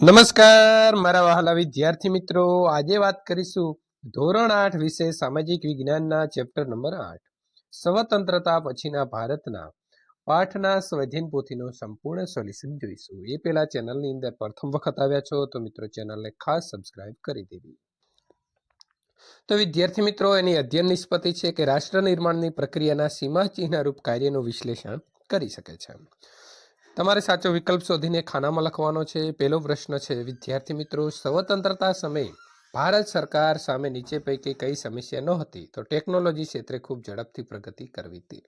નમસ્કાર, મારા વહાલા વિદ્યાર્થી મિત્રો. આજે વાત કરીશું ધોરણ આઠ વિશે સામાજિક વિજ્ઞાનના ચેપ્ટર નંબર આઠ. સ્વતંત્રતા પછીના ભારતના પાઠના સ્વધીન પોથીનું સંપૂર્ણ સોલ્યુશન જોઈશું. એ પહેલા ચેનલની અંદર પ્રથમ વખત આવ્યા છો તો મિત્રો ચેનલને ખાસ સબસ્ક્રાઇબ કરી દેવી. તો વિદ્યાર્થી મિત્રો, એની અધ્યયન નિષ્પતિ છે કે રાષ્ટ્ર નિર્માણની પ્રક્રિયાના સીમાચિહ્ન રૂપ કાર્યનું વિશ્લેષણ કરી શકે છે. તમારે સાચો વિકલ્પ શોધીને ખાનામાં લખવાનો છે? પહેલો પ્રશ્ન છે, વિદ્યાર્થી મિત્રો, સ્વતંત્રતા સમયે. ભારત સરકાર સામે નીચે પૈકી કઈ સમસ્યા ન હતી તો ટેકનોલોજી ક્ષેત્રે ખૂબ ઝડપથી પ્રગતિ કરવી હતી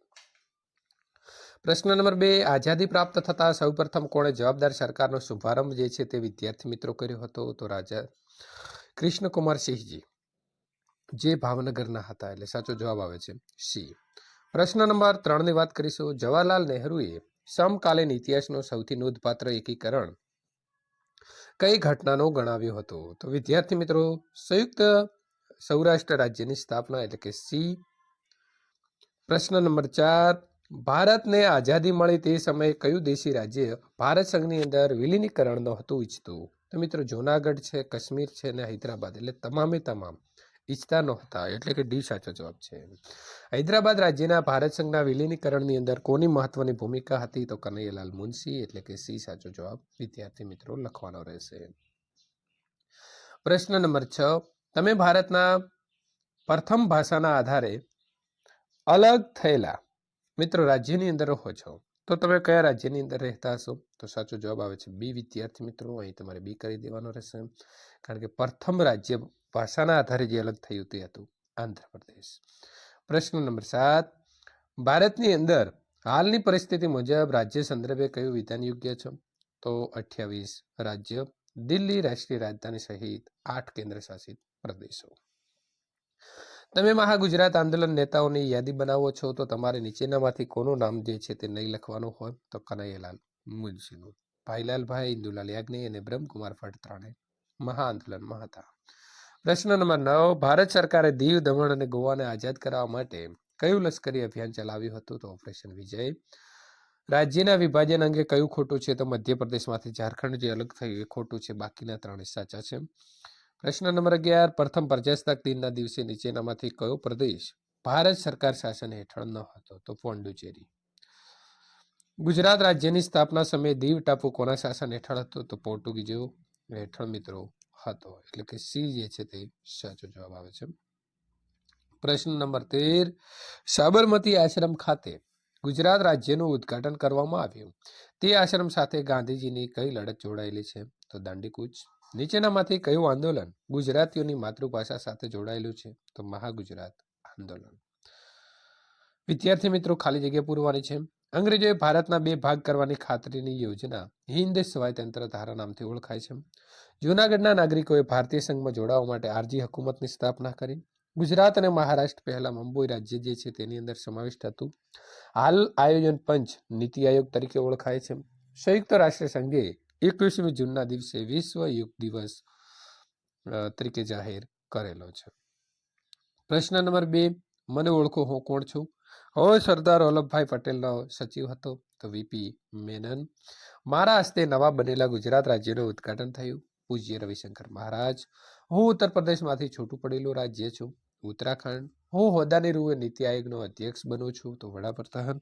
પ્રશ્ન નંબર બે, આઝાદી પ્રાપ્ત થતા સૌપ્રથમ કોણે જવાબદાર સરકારનો શુભારંભ જે છે તે વિદ્યાર્થી મિત્રો કર્યો હતો? તો રાજા કૃષ્ણકુમાર સિંહજી. જે ભાવનગરના હતા, એટલે સાચો જવાબ આવે છે સી. પ્રશ્ન નંબર ત્રણની વાત કરીશું. જવાહરલાલ નહેરુએ સમકાલીન ઇતિહાસનો સૌથી નોંધપાત્ર એકીકરણ કઈ ઘટનાનો ગણાવ્યો હતો? તો વિદ્યાર્થી મિત્રો, સંયુક્ત સૌરાષ્ટ્ર રાજ્યની સ્થાપના એટલે કે સી, પ્રશ્ન નંબર ચાર, ભારતને આઝાદી મળી તે સમયે કયું દેશી રાજ્ય ભારત સંઘની અંદર વિલીનીકરણ નહોતું ઈચ્છતું? તો મિત્રો, જૂનાગઢ છે, કાશ્મીર છે અને હૈદરાબાદ એટલે તમામે તમામ. ઈચ્છતા નહોતા, એટલે કે ડી સાચો જવાબ છે હૈદરાબાદ રાજ્યના ભારત સંઘના વિલીનીકરણની અંદર કોની મહત્વની ભૂમિકા હતી તો કનૈયાલાલ મુનશી, એટલે કે સી સાચો જવાબ. વિદ્યાર્થી મિત્રો, લખવાનો રહેશે. પ્રશ્ન નંબર છ. તમે ભારતના પ્રથમ ભાષાના આધારે અલગ થયેલા મિત્રો રાજ્યની અંદર રહો છો. તો તમે કયા રાજ્યની અંદર રહેતા હશો? તો સાચો જવાબ આવે છે બી, વિદ્યાર્થી મિત્રો. અહીં તમારે બી કરી દેવાનો રહેશે. કારણ કે પ્રથમ રાજ્ય ભાષાના આધારે જે અલગ થયું તે હતું આંધ્રપ્રદેશ. પ્રશ્ન નંબર સાત. ભારતની અંદર હાલની પરિસ્થિતિ મુજબ રાજ્ય સંદર્ભે કયું વિધાન યોગ્ય છે? તો અઠ્યાવીસ. રાજ્ય દિલ્હી રાષ્ટ્રીય રાજધાની સહિત આઠ કેન્દ્ર શાસિત પ્રદેશો. તમે મહાગુજરાત આંદોલન નેતાઓની યાદી બનાવો છો, તો તમારે નીચેનામાંથી કોનું નામ જે છે તે નહીં લખવાનું હોય, તો કનૈયાલાલ મુનશીનું. ભાઈલાલભાઈ ઇન્દુલાલ યાજ્ઞી અને બ્રહ્મકુમાર ભટ્ટ ત્રણે મહા આંદોલનમાં હતા. પ્રશ્ન નંબર નવ, ભારત સરકારે દીવ દમણ અને ગોવાને આઝાદ કરાવવા માટે કયું લશ્કરી અભિયાન ચલાવ્યું હતું, તો ઓપરેશન વિજય. રાજ્યના વિભાજન અંગે કયું ખોટું છે, તો મધ્યપ્રદેશમાંથી ઝારખંડ જે અલગ થયું, એ ખોટું છે, બાકીના ત્રણે સાચા છે. પ્રશ્ન નંબર અગિયાર, પ્રથમ પ્રજાસત્તાક દિનના દિવસે નીચેનામાંથી કયો પ્રદેશ ભારત સરકાર શાસન હેઠળ ન હતો? તો પોંડુચેરી. ગુજરાત રાજ્યની સ્થાપના સમયે દીવ ટાપુ કોના શાસન હેઠળ હતો? તો પોર્ટુગીઝો હેઠળ મિત્રો હતો. એટલે કે સી જે છે તે સાચો જવાબ આવે છે. પ્રશ્ન નંબર તેર, સાબરમતી આશ્રમ ખાતે ગુજરાત રાજ્યનું ઉદ્ઘાટન કરવામાં આવ્યું. તે આશ્રમ સાથે ગાંધીજીની કઈ લડત જોડાયેલી છે? તો દાંડીકૂચ. નીચેનામાંથી કયું આંદોલન ગુજરાતીઓની માતૃભાષા સાથે જોડાયેલું છે? તો મહાગુજરાત આંદોલન. વિદ્યાર્થી મિત્રો, ખાલી જગ્યા પૂરવાની છે. અંગ્રેજોએ ભારતના બે ભાગ કરવાની ખાતરીની યોજના હિન્દ સ્વાયતંત્ર ધારા નામથી ઓળખાય છે. જૂનાગઢના નાગરિકોએ ભારતીય સંઘમાં જોડાવા માટે આરજી હકુમતની સ્થાપના કરી. ગુજરાત અને મહારાષ્ટ્ર પહેલા મુંબઈ રાજ્ય જે છે તેની અંદર સમાવિષ્ટ હતું. હાલ આયોજન પંચ નીતિ આયોગ તરીકે ઓળખાય છે. સંયુક્ત રાષ્ટ્ર સંઘે એકવીસમી જૂનના દિવસે વિશ્વ યોગ દિવસ તરીકે જાહેર કરેલો છે. પ્રશ્ન નંબર બે, મને ઓળખો હું કોણ છું? હવે સરદાર વલ્લભભાઈ પટેલનો સચિવ હતો, તો વીપી મેનન. મારા હસ્તે નવા બનેલા ગુજરાત રાજ્યનું ઉદ્ઘાટન થયું. પૂજ્ય રવિશંકર મહારાજ. હું ઉત્તર પ્રદેશમાંથી છૂટું પડેલું રાજ્ય છું. ઉત્તરાખંડ. હું હોદ્દાની રૂએ નીતિ આયોગનો અધ્યક્ષ બનું છું, તો વડાપ્રધાન.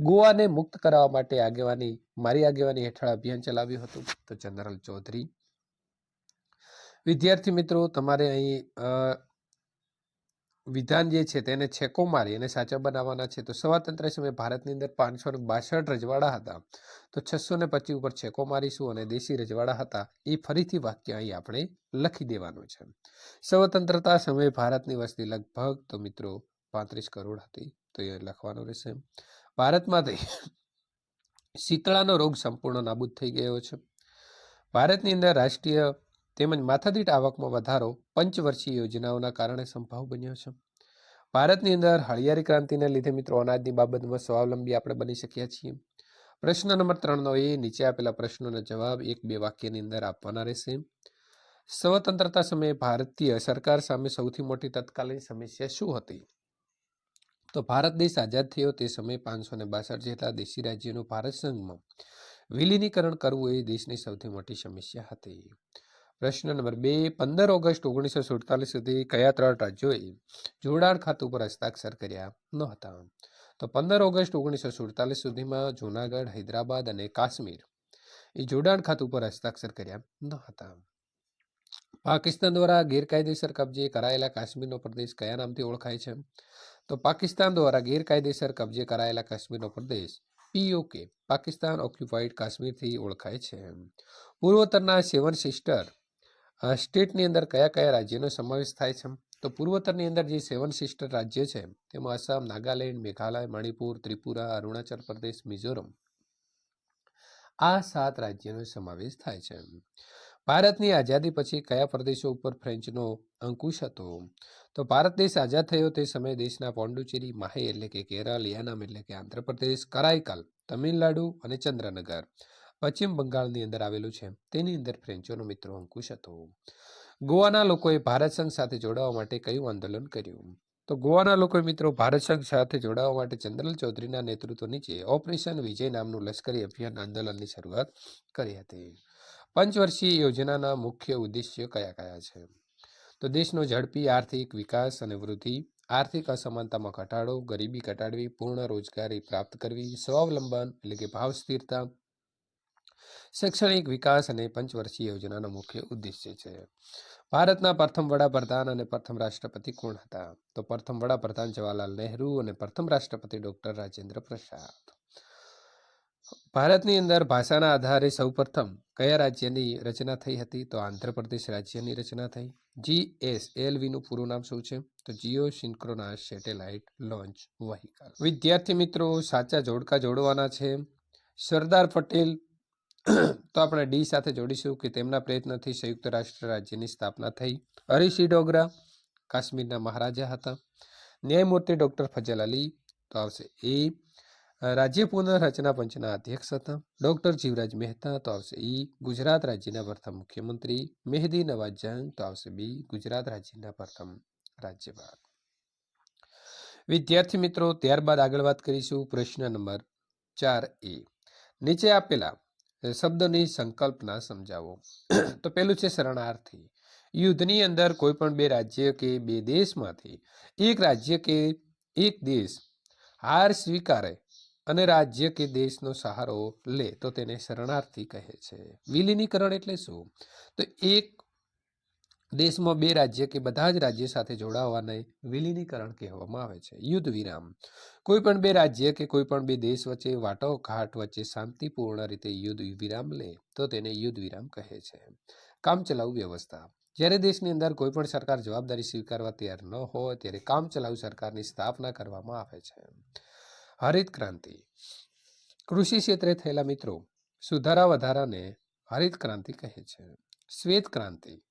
ગોવાને મુક્ત કરાવવા માટે આગેવાની, મારી આગેવાની હેઠળ અભિયાન ચલાવ્યું હતું, તો જનરલ ચૌધરી. વિદ્યાર્થી મિત્રો, તમારે અહીં વિધાન જે છે તેને છેકો મારી અને સાચા બનાવવાના છે. તો સ્વાતંત્ર્ય સમયે ભારતની અંદર પાંચસો ને બાસઠ રજવાડા હતા. તો છસો ને પચીસ ઉપર છેકો મારીશું અને દેશી રજવાડા હતા. એ ફરીથી વાક્ય અહીં આપણે લખી દેવાનું છે. સ્વતંત્રતા સમયે ભારતની વસ્તી લગભગ, તો મિત્રો, પાંત્રીસ કરોડ હતી. તો એ લખવાનું રહેશે. ભારતમાંથી શીતળાનો રોગ સંપૂર્ણ નાબૂદ થઈ ગયો છે. ભારતની અંદર રાષ્ટ્રીય તેમજ માથાદીઠ આવકમાં વધારો પંચવર્ષીય યોજનાઓના કારણે સંભવ બન્યો છે. ભારતની અંદર હળિયારી ક્રાંતિને લીધે મિત્રો અનાજની બાબતમાં સ્વાવલંબી આપણે બની શક્યા છીએ. પ્રશ્ન નંબર ત્રણનો એ, નીચે આપેલા પ્રશ્નોના જવાબ એક બે વાક્યની અંદર આપવાના રહેશે. સ્વતંત્રતા સમયે ભારતીય સરકાર સામે સૌથી મોટી તત્કાલીન સમસ્યા શું હતી? તો ભારત દેશ આઝાદ થયો તે સમયે પાંચસો ને બાસઠ જેટલા દેશી રાજ્યોનું ભારત સંઘમાં વિલીનીકરણ કરવું એ દેશની સૌથી મોટી સમસ્યા હતી. પ્રશ્ન નંબર બે, પંદર ઓગસ્ટ ઓગણીસો સુડતાલીસ સુધી કયા ત્રણ રાજ્યોએ જોડાણ ખાતું પર હસ્તાક્ષર કર્યા ન હતા તો પંદર ઓગસ્ટ ઓગણીસો સુડતાલીસ સુધીમાં જૂનાગઢ, હૈદરાબાદ અને કાશ્મીર એ જોડાણ ખાતું પર હસ્તાક્ષર કર્યા ન હતા પાકિસ્તાન દ્વારા ગેરકાયદેસર કબજે કરાયેલા કાશ્મીરનો પ્રદેશ કયા નામથી ઓળખાય છે? તો પાકિસ્તાન દ્વારા ગેરકાયદેસર કબજે કરાયેલા કાશ્મીરનો પ્રદેશ પીઓકે, પાકિસ્તાન ઓક્યુપાઇડ કાશ્મીરથી ઓળખાય છે. પૂર્વોત્તરના સેવન સિસ્ટર સ્ટેટની અંદર કયા કયા રાજ્યનો સમાવેશ થાય છે? તો પૂર્વોત્તરની અંદર જે સેવન સિસ્ટર રાજ્ય છે, તેમાં આસામ, નાગાલેન્ડ, મેઘાલય, મણિપુર, ત્રિપુરા, અરુણાચલ પ્રદેશ, મિઝોરમ. આ સાત રાજ્યનો સમાવેશ થાય છે. ભારતની આઝાદી પછી કયા પ્રદેશો ઉપર ફ્રેન્ચનો અંકુશ હતો? તો ભારત દેશ આઝાદ થયો તે સમયે દેશના પોંડુચેરી માહે એટલે કે કેરળ યાનામ એટલે કે આંધ્રપ્રદેશ, કરાઈકલ, તમિલનાડુ અને ચંદ્રનગર. પશ્ચિમ બંગાળની અંદર આવેલું છે. તેની અંદર ફ્રેન્ચોનો મિત્રો અંકુશ હતો. ગોવાના લોકોએ ભારત સંઘ સાથે જોડાવા માટે કયું આંદોલન કર્યું? તો ગોવાના લોકોએ મિત્રો ભારત સંઘ સાથે જોડાવા માટે ચંદ્રલ ચૌધરીના નેતૃત્વ નીચે ઓપરેશન વિજય નામનું લશ્કરી અભિયાન આંદોલનની શરૂઆત કરી હતી. પંચવર્ષીય યોજનાના મુખ્ય ઉદ્દેશ્યો કયા કયા છે? તો દેશનો ઝડપી આર્થિક વિકાસ અને વૃદ્ધિ, આર્થિક અસમાનતામાં ઘટાડો, ગરીબી ઘટાડવી, પૂર્ણ રોજગારી પ્રાપ્ત કરવી, સ્વાવલંબન એટલે કે ભાવ સ્થિરતા શૈક્ષણિક વિકાસ અને પંચવર્ષીય યોજનાનો મુખ્ય ઉદ્દેશ્ય છે. ભારતના પ્રથમ વડાપ્રધાન અને પ્રથમ રાષ્ટ્રપતિ કોણ હતા? તો પ્રથમ વડાપ્રધાન જવાહરલાલ નહેરુ અને પ્રથમ રાષ્ટ્રપતિ ડોક્ટર રાજેન્દ્ર પ્રસાદ. ભારતની અંદર ભાષાના આધારે સૌપ્રથમ કયા રાજ્યની રચના થઈ હતી? તો આંધ્રપ્રદેશ રાજ્યની રચના થઈ. જી એસ એલવીનું પૂરું નામ શું છે? તો જીઓ સિન્ક્રોનાસ સેટેલાઇટ લોન્ચ વહીકલ. વિદ્યાર્થી મિત્રો, સાચા જોડકા જોડવાના છે. સરદાર પટેલ તો આપણે ડી સાથે જોડીશું કે તેમના પ્રયત્નથી સંયુક્ત રાષ્ટ્ર રાજ્યની સ્થાપના થઈ. હરીશી ડોગરા, કાશ્મીરના મહારાજા હતા. ન્યાયમૂર્તિ ડૉક્ટર ફજલ અલી તો આવશે. એ રાજ્ય પુનઃરચના પંચના અધ્યક્ષ હતા. ડૉક્ટર જીવરાજ મહેતા તો આવશે. ઈ, ગુજરાત રાજ્યના પ્રથમ મુખ્યમંત્રી. મેહદી નવાજ જંગ તો આવશે. બી, ગુજરાત રાજ્યના પ્રથમ રાજ્યપાલ. વિદ્યાર્થી મિત્રો, ત્યારબાદ આગળ વાત કરીશું પ્રશ્ન નંબર ચાર એ. નીચે આપેલા શબ્દની સંકલ્પના સમજાવો. તો પેલું છે શરણાર્થી. યુદ્ધની અંદર કોઈ પણ બે રાજ્ય કે બે દેશમાંથી એક રાજ્ય કે એક દેશ હાર સ્વીકારે અને રાજ્ય કે દેશનો સહારો લે, તો તેને શરણાર્થી કહે છે. વિલીનીકરણ એટલે શું? તો એક દેશમાં બે રાજ્ય કે બધા જ રાજ્ય સાથે જોડાવાને વિલીનીકરણ કહેવામાં આવે છે. યુદ્ધ વિરામ. કોઈ પણ બે રાજ્ય કે કોઈ પણ બે દેશ વચ્ચે વાટાઘાટ વચ્ચે શાંતિપૂર્ણ રીતે યુદ્ધ વિરામ લે, તો તેને યુદ્ધ વિરામ કહે છે. કામચલાઉ વ્યવસ્થા. જ્યારે દેશની અંદર કોઈ પણ સરકાર જવાબદારી સ્વીકારવા તૈયાર ન હોય, ત્યારે કામચલાઉ સરકારની સ્થાપના કરવામાં આવે છે. હરિત ક્રાંતિ. કૃષિ ક્ષેત્રે થયેલા મિત્રો, સુધારા વધારાને હરિત ક્રાંતિ કહે છે. શ્વેત ક્રાંતિ.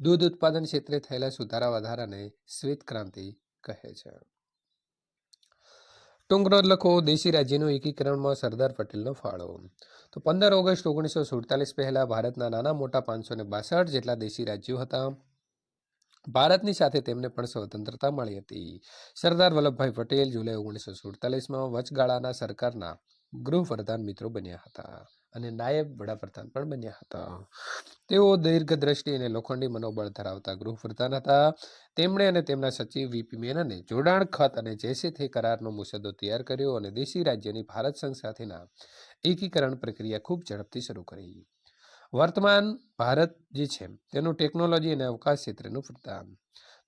દૂધ ઉત્પાદન ક્ષેત્રે થયેલા સુધારા વધારાને શ્વેત ક્રાંતિ કહે છે. ટૂંકનો લખો, દેશી રાજ્યનું એકીકરણમાં સરદાર પટેલનો ફાળો. તો પંદર ઓગસ્ટ ઓગણીસો સુડતાલીસ પહેલા ભારતના નાના મોટા પાંચસો ને બાસઠ જેટલા દેશી રાજ્યો હતા. ભારતની સાથે તેમને પણ સ્વતંત્રતા મળી હતી. સરદાર વલ્લભભાઈ પટેલ જુલાઈ ઓગણીસો સુડતાલીસમાં વચગાળાના સરકારના ગૃહ પ્રધાન મિત્રો બન્યા હતા. અને નાયબ વડાપ્રધાન પણ બન્યા હતા. તેઓ દીર્ઘદ્રષ્ટિ અને લોખંડી મનોબળ ધરાવતા ગૃહપ્રધાન હતા. તેમણે અને તેમના સચિવ વીપી મેનને જોડાણ ખત અને જૈસે થે કરારનો મુસદ્દો તૈયાર કર્યો અને દેશી રાજ્યની ભારત સંઘ સાથેના એકીકરણ પ્રક્રિયા ખૂબ ઝડપથી શરૂ કરી. વર્તમાન ભારત જે છે, તેનું ટેકનોલોજી અને અવકાશ ક્ષેત્રેનું પ્રદાન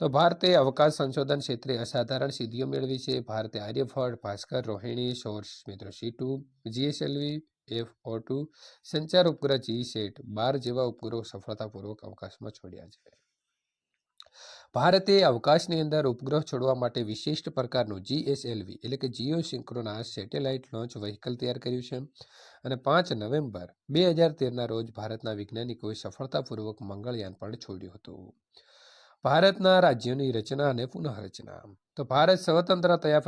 તો ભારતે અવકાશ સંશોધન ક્ષેત્રે અસાધારણ સિદ્ધિઓ મેળવી છે. ભારતે આર્યભટ્ટ, ભાસ્કર રોહિણી સૌર મિત્રો સીટુ જીએસએલવી એફ ઓ ટુ સંચાર ઉપગ્રહ જી સેટ બાર જેવા ઉપગ્રહો સફળતાપૂર્વક અવકાશમાં છોડ્યા છે. ભારતે અવકાશની અંદર ઉપગ્રહ છોડવા માટે વિશિષ્ટ પ્રકારનું જીએસએલવી એટલે કે geo synchronous satellite launch vehicle તૈયાર કર્યું છે અને પાંચ નવેમ્બર બે હજાર તેરના રોજ ભારતના વૈજ્ઞાનિકોએ સફળતાપૂર્વક મંગળયાન પણ છોડ્યું હતું. ભારતના રાજ્યોની રચના અને પુનઃરચના. તો ભારત સ્વતંત્ર થયા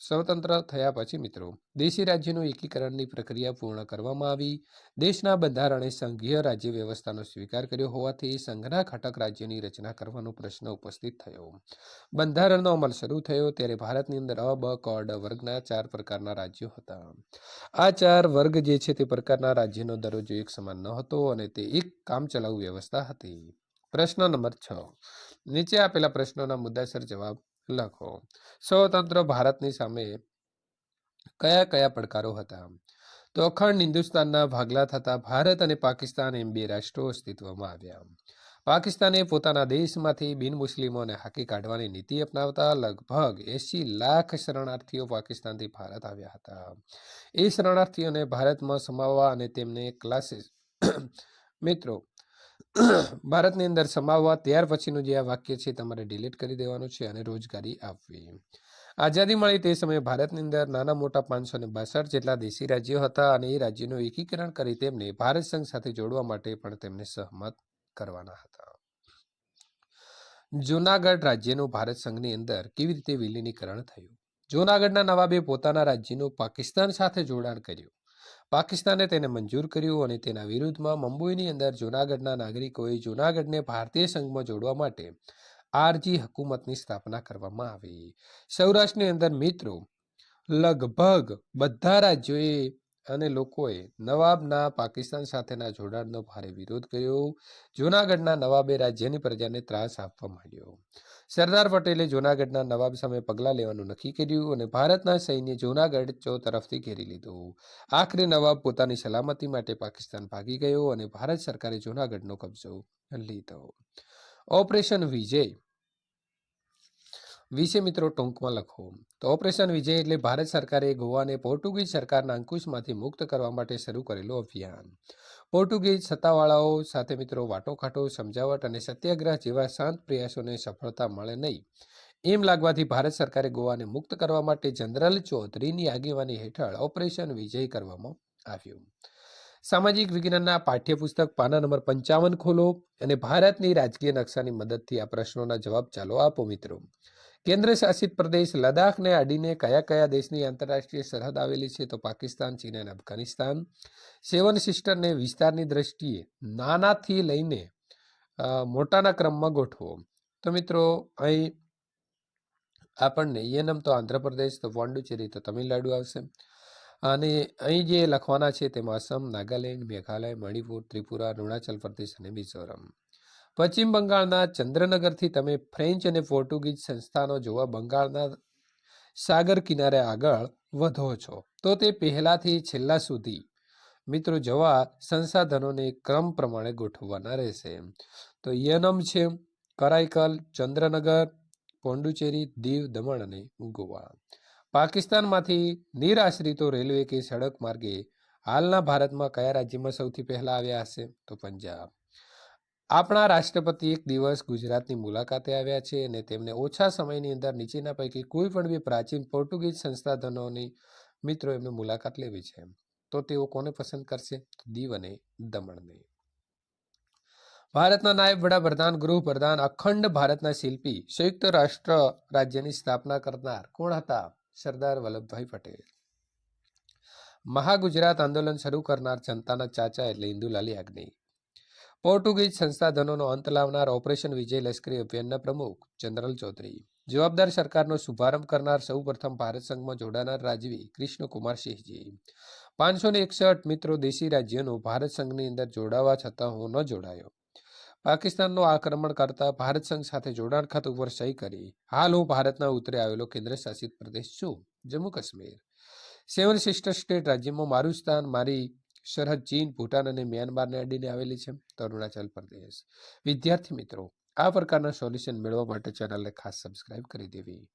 સ્વતંત્ર થયા પછી મિત્રો, દેશી રાજ્યનું એકીકરણની પ્રક્રિયા પૂર્ણ કરવામાં આવી. દેશના બંધારણે સંઘીય રાજ્ય વ્યવસ્થાનો સ્વીકાર કર્યો હોવાથી સંઘના ઘટક રાજ્યની રચના કરવાનો પ્રશ્ન ઉપસ્થિત થયો. બંધારણનો અમલ શરૂ થયો ત્યારે ભારતની અંદર અ, બ, ક વર્ગના ચાર પ્રકારના રાજ્યો હતા. આ ચાર વર્ગ જે છે તે પ્રકારના રાજ્યનો દરજ્જો એક સમાન ન હતો અને તે એક કામચલાઉ વ્યવસ્થા હતી. પ્રશ્ન નંબર છ. નીચે આપેલા પ્રશ્નોના મુદ્દાસર જવાબ લખો. સ્વતંત્ર ભારતની સામે કયા કયા પડકારો હતા? તો અખંડ હિન્દુસ્તાનના ભાગલા થતા ભારત અને પાકિસ્તાન એમ બે રાષ્ટ્રો અસ્તિત્વમાં આવ્યા. પાકિસ્તાને પોતાના દેશમાંથી બિન મુસ્લિમોને હાકી કાઢવાની નીતિ અપનાવતા લગભગ એસી લાખ શરણાર્થીઓ પાકિસ્તાનથી ભારત આવ્યા હતા. એ શરણાર્થીઓને ભારતમાં સમાવવા અને તેમને ક્લાસીસ મિત્રો ભારતની અંદર સમાવવા ત્યાર પછીનું જે આ વાક્ય છે તમારે ડિલીટ કરી દેવાનું છે અને રોજગારી આપવી. આઝાદી મળી તે સમયે ભારતની અંદર નાના મોટા પાંચસો ને બાસઠ જેટલા દેશી રાજ્યો હતા અને એ રાજ્યનું એકીકરણ કરી તેમને ભારત સંઘ સાથે જોડવા માટે પણ તેમને સહમત કરવાના હતા. જૂનાગઢ રાજ્યનું ભારત સંઘની અંદર કેવી રીતે વિલીનીકરણ થયું? જૂનાગઢના નવાબે પોતાના રાજ્યનું પાકિસ્તાન સાથે જોડાણ કર્યું. પાકિસ્તાને તેને મંજૂર કર્યું અને તેના વિરુદ્ધમાં મુંબઈની અંદર જૂનાગઢના નાગરિકોએ જૂનાગઢને ભારતીય સંઘમાં જોડવા માટે આરજી હકુમતની સ્થાપના કરવામાં આવી. સૌરાષ્ટ્રની અંદર મિત્રો લગભગ બધા રાજ્યોએ અને લોકોએ નવાબના પાકિસ્તાન સાથેના જોડાણનો ભારે વિરોધ કર્યો. જૂનાગઢના નવાબે રાજ્યની પ્રજાને ત્રાસ આપવા માંડ્યો. સરદાર પટેલે જૂનાગઢના નવાબ સામે પગલાં લેવાનું નક્કી કર્યું અને ભારતના સૈન્ય જૂનાગઢ તરફથી ઘેરી લીધું. આખરે નવાબ પોતાની સલામતી માટે પાકિસ્તાન ભાગી ગયો અને ભારત સરકારે જૂનાગઢનો કબજો લીધો. ઓપરેશન વિજય વિશે મિત્રો ટૂંકમાં લખો. તો ઓપરેશન વિજય એટલે ભારત સરકારે ગોવાને પોર્ટુગીઝ સરકારના અંકુશમાંથી મુક્ત કરવા માટે શરૂ કરેલું અભિયાન. પોર્ટુગીઝ સત્તાવાળાઓ સાથે મિત્રો વાટોઘાટો, સમજાવટ અને સત્યાગ્રહ જેવા શાંત પ્રયાસોને સફળતા મળે નહીં. એમ લાગવાથી ભારત સરકારે ગોવાને મુક્ત કરવા માટે જનરલ ચૌધરીની આગેવાની હેઠળ ઓપરેશન વિજય કરવામાં આવ્યું. સામાજિક વિજ્ઞાનના પાઠ્યપુસ્તક પાના નંબર પંચાવન ખોલો અને ભારતની રાજકીય નકશાની મદદથી આ પ્રશ્નોના જવાબ ચાલો આપો મિત્રો. કેન્દ્ર શાસિત પ્રદેશ લદ્દાખને અડીને કયા કયા દેશની આંતરરાષ્ટ્રીય સરહદ આવેલી છે? તો પાકિસ્તાન, ચીન અને અફઘાનિસ્તાન. સેવન સિસ્ટરને વિસ્તારની દ્રષ્ટિએ નાનાથી લઈને મોટાના ક્રમમાં ગોઠવો. તો મિત્રો, અહીં આપણને યનમ તો આંધ્રપ્રદેશ, તો પોંડુચેરી, તો તમિલનાડુ આવશે. અને અહીં જે લખવાના છે તેમાં અસમ નાગાલેન્ડ, મેઘાલય, મણિપુર, ત્રિપુરા, અરુણાચલ પ્રદેશ અને મિઝોરમ. પશ્ચિમ બંગાળના ચંદ્રનગરથી તમે ફ્રેન્ચ અને પોર્ટુગીઝ સંસ્થાનો જોવા બંગાળના સાગર કિનારે આગળ વધો છો, તો તે પહેલાથી છેલ્લા સુધી. મિત્રો જવા સંસાધનોને ક્રમ પ્રમાણે ગોઠવવાના રહેશે. તો યનમ છે કરાઈકલ, ચંદ્રનગર પોંડુચેરી દીવ, દમણ અને ગોવા. પાકિસ્તાનમાંથી નિરાશ્રિતો રેલવે કે સડક માર્ગે હાલના ભારતમાં કયા રાજ્યમાં સૌથી પહેલા આવ્યા હશે? તો પંજાબ. આપણા રાષ્ટ્રપતિ એક દિવસ ગુજરાતની મુલાકાતે આવ્યા છે અને તેમને ઓછા સમયની અંદર નીચેના પૈકી કોઈ પણ બે પ્રાચીન પોર્ટુગીઝ સંસાધનોની મિત્રો એમને મુલાકાત લેવી છે. તો તેઓ કોને પસંદ કરશે? દીવ અને દમણને. ભારતના નાયબ વડાપ્રધાન, ગૃહપ્રધાન, અખંડ ભારતના શિલ્પી, સંયુક્ત રાષ્ટ્ર રાજ્યની સ્થાપના કરનાર કોણ હતા? સરદાર વલ્લભભાઈ પટેલ. મહાગુજરાત આંદોલન શરૂ કરનાર જનતાના ચાચા એટલે ઇન્દુલાલી યાજ્ઞિક પોર્ટુગીઝ સંસાધનોનો અંત લાવનાર ઓપરેશન વિજય લશ્કરી અભિયાનના પ્રમુખ જનરલ ચૌધરી. જવાબદાર સરકારનો શુભારંભ કરનાર સૌ પ્રથમ ભારત સંઘમાં જોડાનાર રાજવી કૃષ્ણકુમાર સિંહજી પાંચસો એકસઠ મિત્રો દેશી રાજ્યનો ભારત સંઘની અંદર જોડાવા છતાં હું ન જોડાયો. પાકિસ્તાનનો આક્રમણ કરતા ભારત સંઘ સાથે જોડાણ ખાતું ઉપર સહી કરી. હાલ હું ભારતના ઉત્તરે આવેલો કેન્દ્ર શાસિત પ્રદેશ છું, Jammu Kashmir. Seven sister state રાજ્યમાં મારું સ્થાન મારી સરહદ ચીન, ભૂટાન અને મ્યાનમારને અડીને આવેલી છે. તો અરુણાચલ પ્રદેશ. વિદ્યાર્થી મિત્રો, આ પ્રકારના સોલ્યુશન મેળવવા માટે ચેનલને ખાસ સબસ્ક્રાઇબ કરી દેવી.